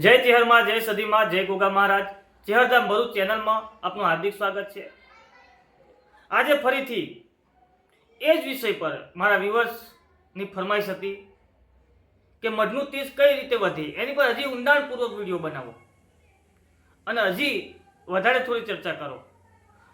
જય ચેહરમાં જય સદીમાં, જય ગોગા મહારાજ. ચેહરધામ ભરૂચ ચેનલમાં આપનું હાર્દિક સ્વાગત છે. આજે ફરીથી એ જ વિષય પર મારા વ્યુઅર્સની ફરમાઈશ હતી કે મધનું તીસ કઈ રીતે વધે? એની પર હજી ઊંડાણપૂર્વક વીડિયો બનાવો. અને હજી વધારે થોડી ચર્ચા કરો.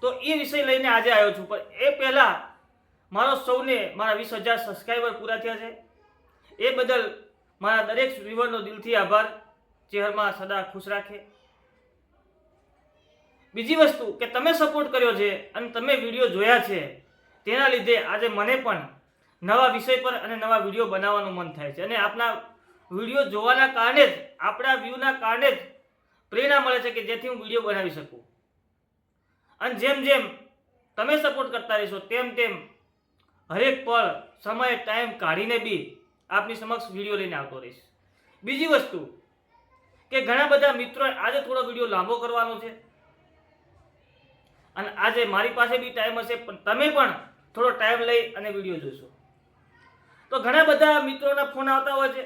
તો એ વિષય લઈને આજે આવ્યો છું. પણ એ પહેલાં મારો સૌને મારા વીસ હજાર સબસ્ક્રાઈબર પૂરા થયા છે. એ બદલ મારા દરેક વ્યુઅરનો દિલથી આભાર. ચહેરમાં સદા ખુશ રાખે. બીજી વસ્તુ કે તમે સપોર્ટ કર્યો છે અને તમે વીડિયો જોયા છે, તેના લીધે આજે મને પણ નવા વિષય પર અને નવા વીડિયો બનાવવાનું મન થાય છે. અને આપના વીડિયો જોવાના કારણે જ, આપણા વ્યૂના કારણે જ પ્રેરણા મળે છે કે જેથી હું વીડિયો બનાવી શકું. અને જેમ જેમ તમે સપોર્ટ કરતા રહેશો, તેમ તેમ હરેક પળ, સમય ટાઈમ કાઢીને બી આપની સમક્ષ વીડિયો લઈને આવતો રહીશ. બીજી વસ્તુ કે ઘણા બધા મિત્રો આજે થોડો વીડિયો લાંબો કરવાનો છે. અને આજે મારી પાસે બી ટાઈમ હશે, પણ તમે પણ થોડો ટાઈમ લઈ અને વીડિયો જોશો. તો ઘણા બધા મિત્રોના ફોન આવતા હોય છે.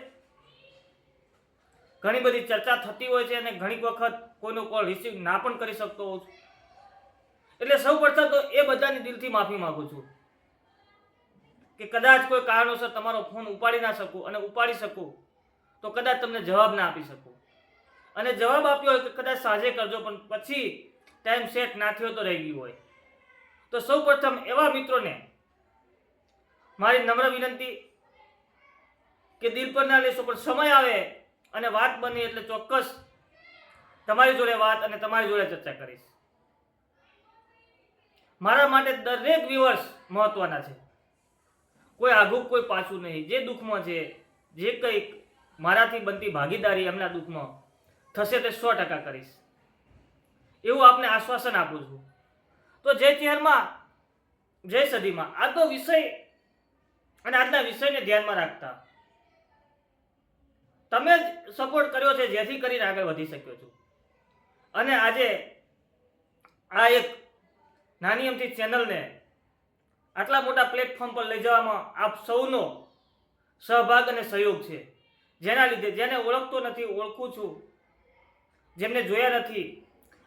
ઘણી બધી ચર્ચા થતી હોય છે અને ઘણી વખત કોઈનો કોલ રિસીવ ના પણ કરી શકતો હોઉં છું. એટલે સૌ પ્રથમ તો એ બધાની દિલથી માફી માગું છું. કે કદાચ કોઈ કારણોસર તમારો ફોન ઉપાડી ના શકું અને ઉપાડી શકું, તો કદાચ તમને જવાબ ના આપી શકું. અને જવાબ આપ્યો હોય તો કદાચ સાંજે કરજો, પણ પછી ટાઈમ સેટ ના થયો તો રહી ગયું હોય. તો સૌ પ્રથમ એવા મિત્રોને મારી નમ્ર વિનંતી કે દિલ પર ના લેશો, પણ સમય આવે અને વાત બની એટલે ચોક્કસ તમારી જોડે વાત અને તમારી જોડે ચર્ચા કરીશ. મારા માટે દરેક વ્યુઅર્સ મહત્વના છે. કોઈ આઘું, કોઈ પાછું નહીં. જે દુઃખમાં છે, જે કંઈક મારાથી બનતી ભાગીદારી એમના દુઃખમાં થશે તે સો ટકા કરીશ. એવું આપને આશ્વાસન આપું છું. તો જય ત્યારમાં જય સદીમાં. આજનો વિષય અને આજના વિષયને ધ્યાનમાં રાખતા. તમે જ સપોર્ટ કર્યો છે જેથી કરીને આગળ વધી શક્યો છું. અને આજે આ એક નાની અમથી ચેનલને આટલા મોટા પ્લેટફોર્મ પર લઈ જવામાં આપ સૌનો સહભાગ અને સહયોગ છે. જેના લીધે, જેને ઓળખતો નથી, ઓળખું છું. જેમને જોયા નથી.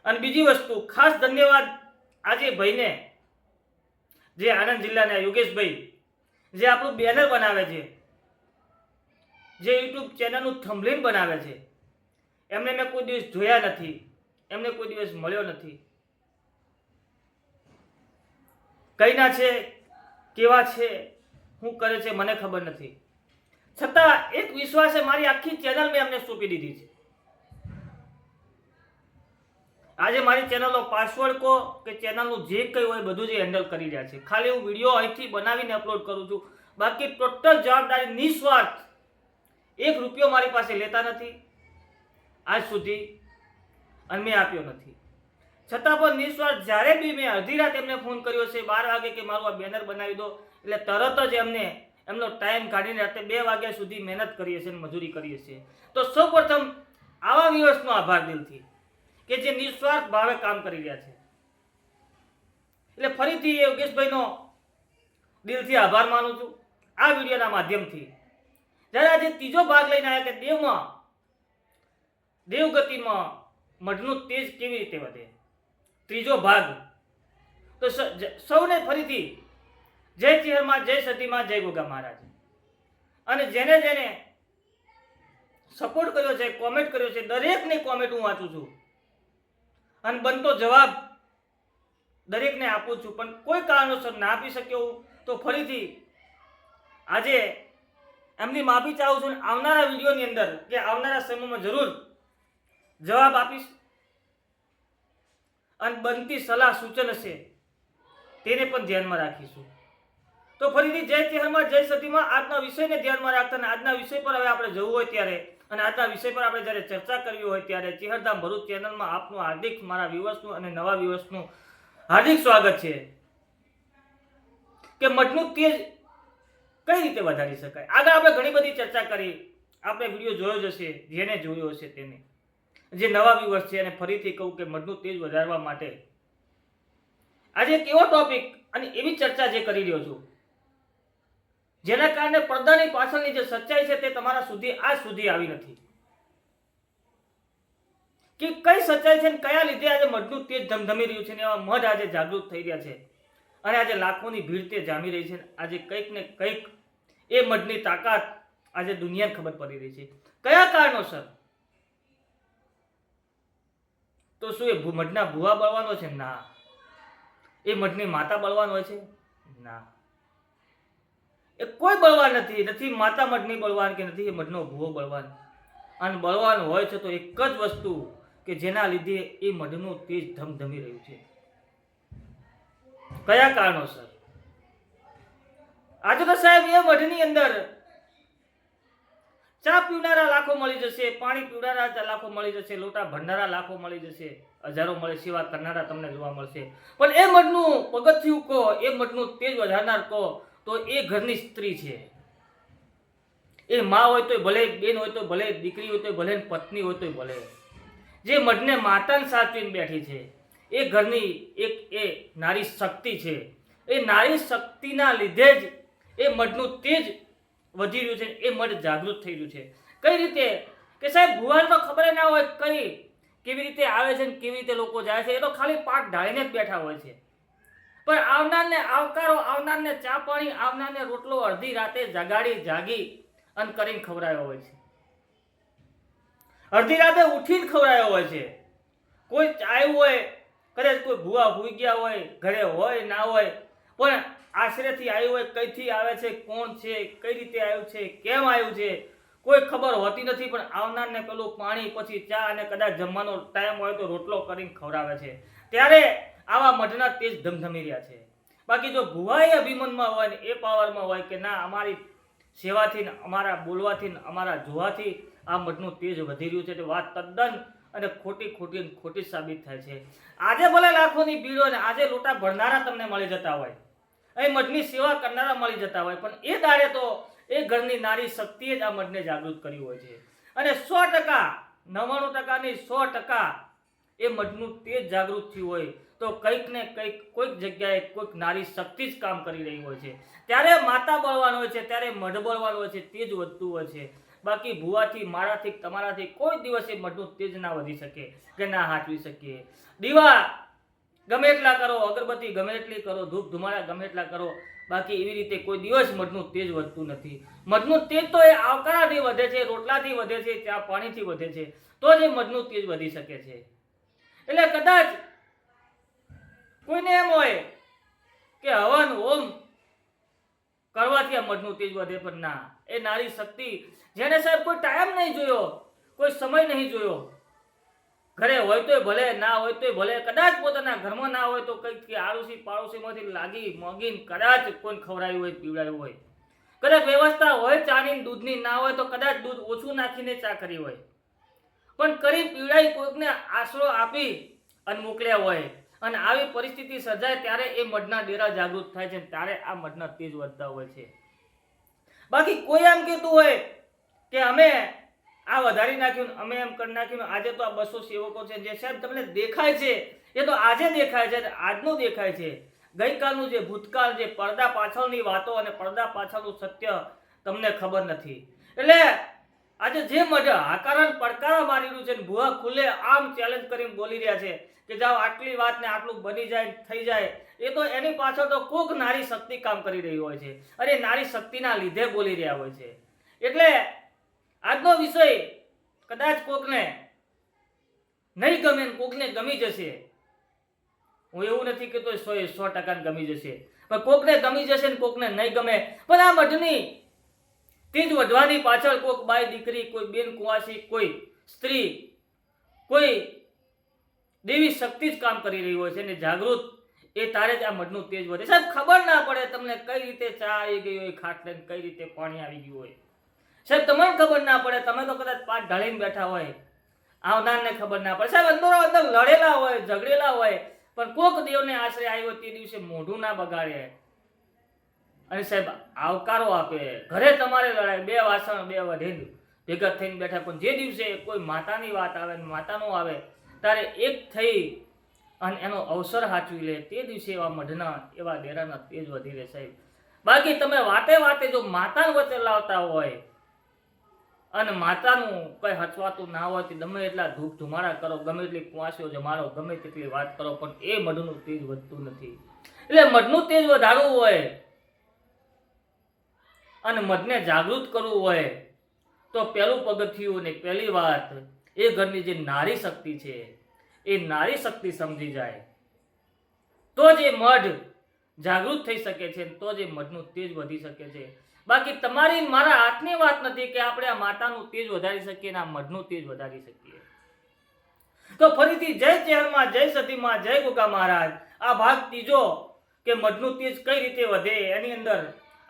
અને બીજી વસ્તુ, ખાસ ધન્યવાદ આજે ભાઈને, જે આણંદ જિલ્લાના યોગેશભાઈ, જે આપણું બેનર બનાવે છે, જે યુટ્યુબ ચેનલનું થંભલીન બનાવે છે. એમને મેં કોઈ દિવસ જોયા નથી, એમને કોઈ દિવસ મળ્યો નથી. કઈના છે, કેવા છે, શું કરે છે, મને ખબર નથી. છતાં એક વિશ્વાસે મારી આખી ચેનલ મેં એમને સોંપી દીધી છે. આજે મારી ચેનલનો પાસવર્ડ કહો કે ચેનલનું જે કંઈ હોય બધું જ હેન્ડલ કરી રહ્યા છે. ખાલી હું વીડિયો અહીંથી બનાવીને અપલોડ કરું છું. બાકી ટોટલ જવાબદારી નિસ્વાર્થ. એક રૂપિયો મારી પાસે લેતા નથી. આજ સુધી અને મેં આપ્યો નથી. છતાં પણ નિસ્વાર્થ, જ્યારે બી મેં અડધી રાત એમને ફોન કર્યો છે, બાર વાગે કે મારું આ બેનર બનાવી દો, એટલે તરત જ એમને, એમનો ટાઈમ કાઢીને રાતે બે વાગ્યા સુધી મહેનત કરીએ છીએ મજૂરી કરીએ છીએ. તો સૌપ્રથમ આવા વ્યવસ્થનો આભાર દિલથી. કે જે નિસ્વાર્થ ભાવે કામ કરી રહ્યા છે. એટલે ફરીથી યોગેશભાઈનો દિલથી આભાર માનું છું. આ વિડીયોના માધ્યમથી. જ્યારે આજે ત્રીજો ભાગ લઈને આવ્યા કે દેવમાં, દેવગતિમાં મઢનું તેજ કેવી રીતે વધે? ત્રીજો ભાગ. તો સૌને ફરીથી જય ચિહરમાં જય સતીમાં, જય ગોગા મહારાજ. અને જેને જેને સપોર્ટ કર્યો છે કોમેન્ટ કર્યો છે, દરેકની કોમેન્ટ હું વાંચું છું. અને બનતો જવાબ દરેકને આપું છું. પણ કોઈ કારણોસર ના આપી શક્યો તો ફરીથી આજે એમની માફી ચાહું છું આવનારા વિડીયોની અંદર કે આવનારા સમયમાં જરૂર જવાબ આપીશ અને બનતી સલાહ સૂચન હશે તેને પણ ધ્યાનમાં રાખીશું. તો ફરીથી જય તિહારમાં જય સતીમાં. આજના વિષયને ધ્યાનમાં રાખતા અને આજના વિષય પર હવે આપણે જવું હોય ત્યારે અને આજના વિષય પર આપણે જ્યારે ચર્ચા કરવી હોય ત્યારે ચિહરધામ ભરૂચ ચેનલમાં આપનું હાર્દિક મારા વ્યુઅર્સનું અને નવા વ્યુઅર્સનું હાર્દિક સ્વાગત છે. કે મઠનું તેજ કઈ રીતે વધારી શકાય? આગળ આપણે ઘણી બધી ચર્ચા કરી. આપણે વીડિયો જોયો જ હશે, જેને જોયો હશે તેને. જે નવા વ્યુઅર્સ છે અને ફરીથી કહું કે મઠનું તેજ વધારવા માટે. આજે એક એવો ટોપિક અને એવી ચર્ચા જે કરી રહ્યો છું? જેના કારણે પડદાની પાછળની જે સચ્ચાઈ છે તે તમારા સુધી, આજ સુધી આવી નથી. કે કઈ સચ્ચાઈ છે ને કયા લીધે આજે મઢનું તેજ ધમધમી રહ્યું છે ને એવા મઢ આજે જાગૃત થઈ રહ્યા છે? અને આજે લાખોની ભીડ તે જામી રહી છે આજે કંઈક ને કંઈક એ મઢની તાકાત આજે દુનિયાને ખબર પડી રહી છે. કયા કારણોસર? તો શું એ મઢના ભૂવા બળવાનો છે? ના. એ મઢની માતા બળવાનો છે? ના. એ કોઈ બળવાન નથી નથી માતા મઢની બળવાન કે નથી, એ મઢનો ભૂવો બળવાન. અને બળવાન હોય છે તો એક જ વસ્તુ કે જેના લીધે એ મઢનું તેજ ધમધમી રહ્યું છે. કયા કારણોસર? આજે તો સાહેબ એ મઢની અંદર ચા પીવનારા લાખો મળી જશે, પાણી પીવનારા લાખો મળી જશે, લોટા ભંડારા લાખો મળી જશે, હજારો મળે સેવા કરનારા તમને જોવા મળશે. પણ એ મઢનું પગથિયું કહો, એ મઢનું તેજ વધારનાર કહો તો એ ઘરની સ્ત્રી છે. એ મા હોય તો ભલે બેન હોય તો ભલે દીકરી હોય તો ભલે પત્ની હોય તોય ભલે. જે મઢને માતાને સાચવીને બેઠી છે, એ ઘરની એક એ નારી શક્તિ છે. એ નારી શક્તિના લીધે જ એ મઢનું તેજ વધી રહ્યું છે, એ મઢ જાગૃત થઈ રહ્યું છે. કઈ રીતે? કે સાહેબ ભુવાનમાં ખબર ના હોય કઈ કેવી રીતે આવે છે ને કેવી રીતે લોકો જાય છે, એ તો ખાલી પાક ઢાળીને જ બેઠા હોય છે. પણ આવનારને આવકારો, આવનારને ચા પાણી, આવનારને રોટલો અડધી રાતે જગાડી જાગી અને કરીને ખવડાયો હોય છે. અડધી રાતે ઉઠીને ખવડાયો હોય છે. કોઈ આવ્યું હોય, કદાચ કોઈ ભૂવા ભૂઈ ગયા હોય, ઘરે હોય, ના હોય, પણ આશરેથી આવ્યું હોય, કઈથી આવે છે, કોણ છે, કઈ રીતે આવ્યું છે, કેમ આવ્યું છે, કોઈ ખબર હોતી નથી, પણ આવનારને પેલું પાણી, પછી ચા અને કદાચ જમવાનો ટાઈમ હોય તો રોટલો કરીને ખવડાવે છે. ત્યારે આવા મઢના તેજ ધમધમી રહ્યા છે. બાકી જો ભુવાએ અભિમનમાં હોય ને એ પાવરમાં હોય કે ના, અમારી સેવાથી ને અમારા બોલવાથી ને અમારા જોવાથી આ મઢનું તેજ વધી રહ્યું છે, તે વાત તદ્દન અને ખોટી ખોટી ખોટી સાબિત થાય છે. આજે ભલે લાખોની ભીડ હોય આજે લોટા ભરનારા તમને મળી જતા હોય અહીં મઢની સેવા કરનારા મળી જતા હોય, પણ એ દાડે તો એ ઘરની નારી શક્તિએ જ આ મઢને જાગૃત કર્યું હોય છે. અને સો ટકા, નવ્વાણું ટકાની સો ટકા એ મઢનું તેજ જાગૃત થયું હોય તો કંઈક ને કંઈક, કોઈક જગ્યાએ કોઈક નારી શક્તિ જ કામ કરી રહી હોય છે. ત્યારે માતા બળવાન હોય છે, ત્યારે મઢ બળવાન હોય છે તેજ વધતું હોય છે. બાકી ભૂવાથી, મારાથી, તમારાથી કોઈ દિવસ મઢનું તેજ ના વધી શકે કે ના હાચવી શકીએ. દીવા, ગમે એટલા કરો, અગરબત્તી ગમે એટલી કરો, ધૂપ ધુમાડા ગમે એટલા કરો, બાકી એવી રીતે કોઈ દિવસ મઢનું તેજ વધતું નથી. મઢનું તેજ તો એ આવકારાથી વધે છે, રોટલાથી વધે છે, ત્યાં પાણીથી વધે છે, તો જ એ મઢનું તેજ વધી શકે છે. એટલે કદાચ કોઈને એમ હોય કે હવન ઓમ કરવાથી આ મઢનું તેજ વધે, પણ ના. એ નારી શક્તિ જેને સાહેબ કોઈ ટાઈમ નહીં જોયો, કોઈ સમય નહીં જોયો. ઘરે હોય તોય ભલે, ના હોય તોય ભલે, કદાચ પોતાના ઘરમાં ના હોય તો કંઈક કે આડોશી પાડોશીમાંથી લાગી મોગીને કદાચ કોઈ ખવડાવ્યું હોય પીવડાવ્યું હોય. કદાચ વ્યવસ્થા હોય ચાની દૂધની, ના હોય તો કદાચ દૂધ ઓછું નાખીને ચા કરી હોય. પણ કરી પીવડાવી કોઈકને આશરો આપી અને મોકલ્યા હોય. અને આવી પરિસ્થિતિ સર્જાય ત્યારે એ મઢના ડેરા જાગૃત થાય છે ત્યારે આ મઢના તેજ વધતા હોય છે. બાકી કોઈ એમ કહેતું હોય કે અમે આ વધારી નાખ્યું અમે એમ કરી નાખ્યું આજે તો આ બસો સેવકો છે જે સાહેબ તમને દેખાય છે, એ તો આજે દેખાય છે આજનું દેખાય છે. ગઈકાલનું જે ભૂતકાળ, જે પડદા પાછળની વાતો અને પડદા પાછળનું સત્ય તમને ખબર નથી. એટલે આજે જે મજા હાકારણ પડકારા મારી છે ને ભુવા ખુલ્લે આમ ચેલેન્જ કરીને બોલી રહ્યા છે કે જાઓ આટલી વાત ને આટલું બની જાય થઈ જાય, એ તો એની પાછળ તો કોક નારી શક્તિ કામ કરી રહી હોય છે. અરે, નારી શક્તિના લીધે બોલી રહ્યા હોય છે. એટલે આજનો વિષય કદાચ કોકને નહીં ગમે ને કોકને ગમી જશે. હું એવું નથી કહેતો સો એ સો ટકા ગમી જશે. પણ કોકને ગમી જશે ને કોકને નહીં ગમે, પણ આ મઢની તેજ વધવાની પાછળ કોઈક બાય દીકરી, કોઈ બેન કુંવાસી, કોઈ સ્ત્રી, કોઈ દેવી શક્તિ જ કામ કરી રહી હોય છે ને જાગૃત, એ તારે જ આ મઢનું તેજ વધે. સાહેબ, ખબર ના પડે તમને કઈ રીતે ચા આવી ગઈ હોય, ખાટ લઈને કઈ રીતે પાણી આવી ગયું હોય. સાહેબ, તમને ખબર ના પડે, તમે તો કદાચ પાટ ઢાળીને બેઠા હોય. આવનારને ખબર ના પડે. સાહેબ, અંદરો અંદર લડેલા હોય, ઝઘડેલા હોય, પણ કોક દેવને આશરે આવ્યો તે દિવસે મોઢું ના બગાડે. અને સાહેબ, આવકારો આપે. ઘરે તમારે લડાય. બે વાસણ, બે વધેલું ભેગા થઈને બેઠા. પણ જે દિવસે કોઈ માતાની વાત આવે ને માતાનો આવે, ત્યારે એક થઈ અને એનો અવસર સાચવી લે. તે દિવસે એવા મઢના, એવા ડેરાના તેજ વધી રહે સાહેબ. બાકી તમે વાતે વાતે જો માતાને વચ્ચે લાવતા હોય અને માતાનું કંઈ હચવાતું ના હોય, તે ગમે એટલા ધૂપ ધુમાડા કરો, ગમે એટલી કુવાસીઓ જમાડો, ગમે તેટલી વાત કરો, પણ એ મઢનું તેજ વધતું નથી. એટલે મઢનું તેજ વધારવું હોય અને મધને જાગૃત કરવું હોય, તો પહેલું પગથિયું ને પહેલી વાત એ ઘરની જે નારી શક્તિ છે, એ નારી શક્તિ સમજી જાય. તો જ એ મઢ જાગૃત થઈ શકે છે તો જ એ મઢનું તેજ વધી શકે છે. બાકી તમારી મારા હાથની વાત નથી કે આપણે આ માતાનું તેજ વધારી શકીએ આ મઢનું તેજ વધારી શકીએ. તો ફરીથી જય ચહેરમાં જય સતીમાં, જય ગોગા મહારાજ. આ ભાગ ત્રીજો કે મઢનું તેજ કઈ રીતે વધે એની અંદર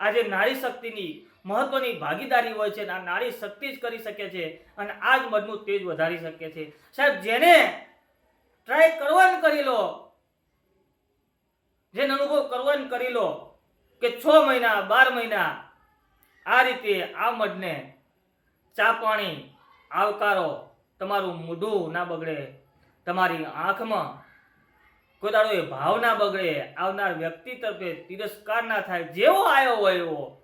આજે નારી શક્તિની મહત્વની ભાગીદારી હોય છે આ નારી શક્તિ જ કરી શકે છે અને આ જ મનનું તેજ વધારી શકે છે. સાહેબ, જેને ટ્રાય કરવાનું કરી લો, જેને અનુભવ કરવાનું કરી લો, કે છ મહિના, બાર મહિના, આ રીતે આ મઢને ચા પાણી, આવકારો તમારું મોઢું ના બગડે. તમારી આંખમાં કોઈ દાડો એ ભાવ ના બગડે, આવનાર વ્યક્તિ તરફે તિરસ્કાર ના થાય. જેવો આવ્યો હોય એવો.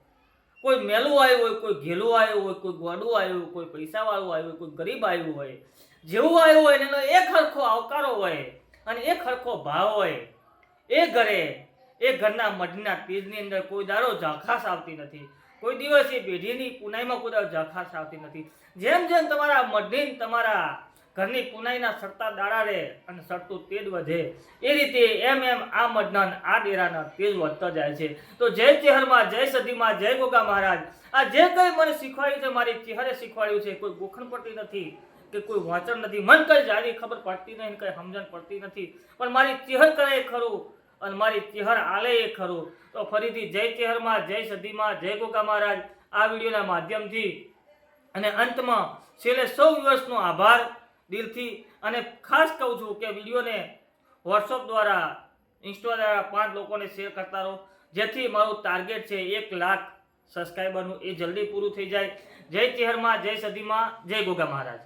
કોઈ મેલું આવ્યું હોય, કોઈ ઘેલું આવ્યું હોય, કોઈ ગોડું આવ્યું હોય, કોઈ પૈસાવાળું આવ્યું હોય, કોઈ ગરીબ આવ્યું હોય. જેવું આવ્યું હોય એનો એક હરખો આવકારો હોય અને એક હરખો ભાવ હોય. એ ઘરે, એ ઘરના મઢના તેજની અંદર કોઈ દાડો ઝાખાસ આવતી નથી. કોઈ દિવસ એ પેઢીની પુનાઈમાં કોઈ દાડો ઝાખાસ આવતી નથી. જેમ જેમ તમારા મઢની તમારા ઘરની પુનાઈના સરતા દાડા રહે અને સરતું તેજ વધે. એ રીતે એમ એમ આ મઢના આ ડેરાના તેજ વધતા જાય છે. તો જય ચેહરમાં, જય સદીમાં જય ગોગા મહારાજ. આ જે કંઈ મને શીખવાડ્યું છે, મારી ચહેરે શીખવાડ્યું છે, કોઈ ગોખણ પડતી નથી કે કોઈ વાંચન નથી. મન કઈ જારી ખબર પડતી નહીં કઈ સમજણ પડતી નથી. પણ મારી ચહેર કરે ખરું અને મારી ચહેર આલે એ ખરું. તો ફરીથી જય ચહેરમાં, જય સદીમાં જય ગોગા મહારાજ. આ વિડીયોના માધ્યમથી અને અંતમાં છેલ્લે સૌ દિવસનો આભાર. દિલથી અને ખાસ કહું છું કે વિડીયોને વોટ્સઅપ દ્વારા ઇન્સ્ટા દ્વારા પાંચ લોકોને શેર કરતા રહો. જેથી મારું ટાર્ગેટ છે એક લાખ સબસ્ક્રાઈબરનું એ જલ્દી પૂરું થઈ જાય. જય ચેહરમાં, જય સદીમાં જય ગોગા મહારાજ.